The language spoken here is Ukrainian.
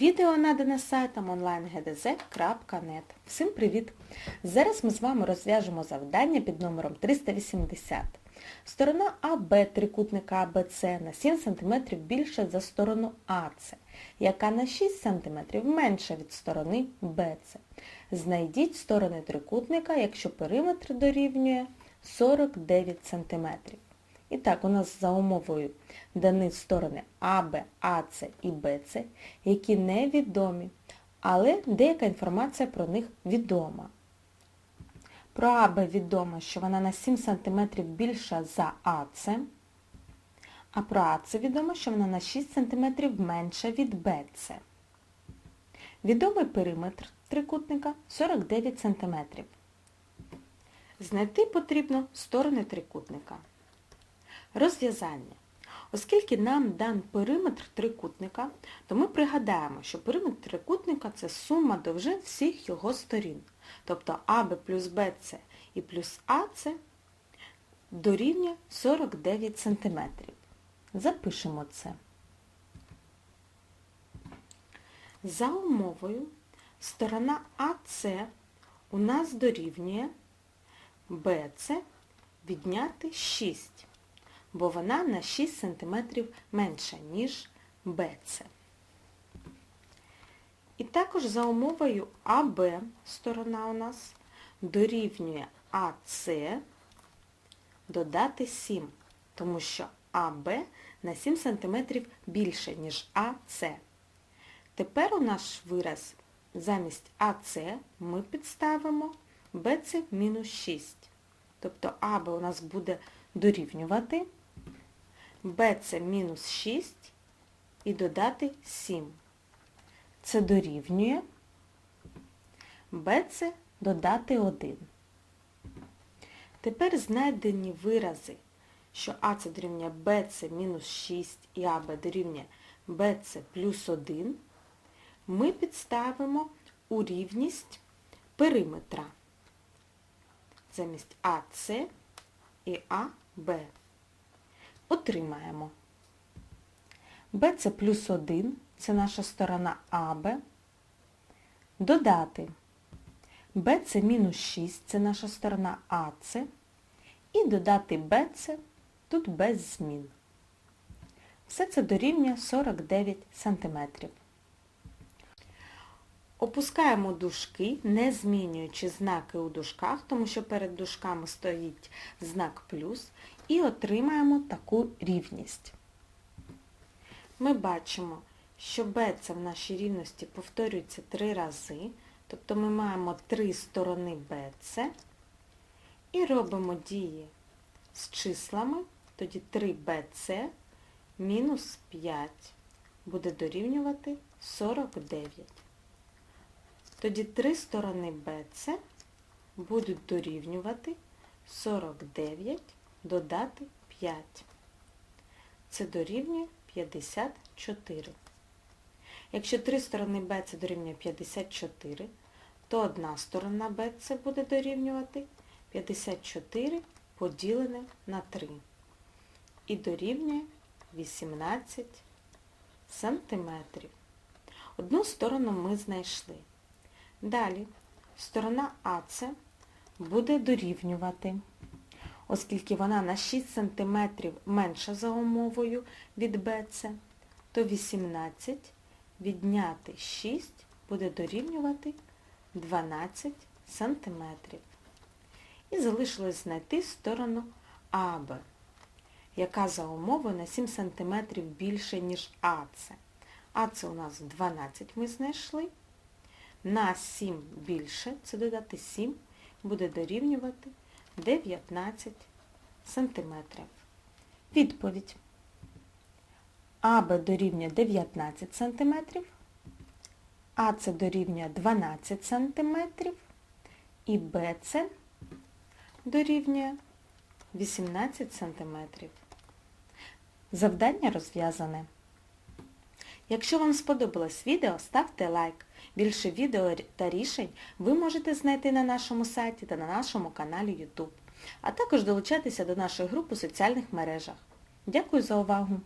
Відео надане сайтом onlinegdz.net. Всім привіт! Зараз ми з вами розв'яжемо завдання під номером 380. Сторона АБ трикутника АБЦ на 7 см більша за сторону АЦ, яка на 6 см менша від сторони БЦ. Знайдіть сторони трикутника, якщо периметр дорівнює 49 см. І так, у нас за умовою дані сторони АБ, АЦ і БЦ, які невідомі, але деяка інформація про них відома. Про АБ відомо, що вона на 7 см більша за АЦ, а про АЦ відомо, що вона на 6 см менша від БЦ. Відомий периметр трикутника 49 см. Знайти потрібно сторони трикутника. Розв'язання. Оскільки нам дан периметр трикутника, то ми пригадаємо, що периметр трикутника – це сума довжин всіх його сторін. Тобто АБ плюс БЦ і плюс АЦ дорівнює 49 см. Запишемо це. За умовою сторона АЦ у нас дорівнює БЦ відняти 6 бо вона на 6 см менша, ніж БЦ. І також за умовою АБ сторона у нас дорівнює АС додати 7, тому що АБ на 7 см більше, ніж АС. Тепер у наш вираз замість АС ми підставимо БЦ мінус 6. Тобто АБ у нас буде дорівнювати b це мінус 6 і додати 7. Це дорівнює b це додати 1. Тепер знайдені вирази, що а це дорівнює b це мінус 6 і аб дорівнює b це плюс 1, ми підставимо у рівність периметра замість АС і АБ отримаємо. Б плюс 1, це наша сторона АБ. Додати. Б мінус 6, це наша сторона АЦ. І додати БЦ тут без змін. Все це дорівнює 49 см. Опускаємо дужки, не змінюючи знаки у дужках, тому що перед дужками стоїть знак плюс, і отримаємо таку рівність. Ми бачимо, що b це в нашій рівності повторюється три рази, тобто ми маємо три сторони BC і робимо дії з числами, тоді 3BC мінус 5 буде дорівнювати 49. Тоді три сторони BC будуть дорівнювати 49 додати 5. Це дорівнює 54. Якщо три сторони B це дорівнює 54, то одна сторона B це буде дорівнювати 54 поділене на 3. І дорівнює 18 сантиметрів. Одну сторону ми знайшли. Далі сторона АЦ буде дорівнювати, оскільки вона на 6 см менша за умовою від БЦ, то 18 відняти 6 буде дорівнювати 12 см. І залишилось знайти сторону АБ, яка за умовою на 7 см більше, ніж АЦ. АЦ у нас 12 ми знайшли. На 7 більше, це додати 7, буде дорівнювати 19 сантиметрів. Відповідь. АБ дорівнює 19 см, АЦ дорівнює 12 см і БЦ дорівнює 18 см. Завдання розв'язане. Якщо вам сподобалось відео, ставте лайк. Більше відео та рішень ви можете знайти на нашому сайті та на нашому каналі YouTube, а також долучатися до нашої групи у соціальних мережах. Дякую за увагу!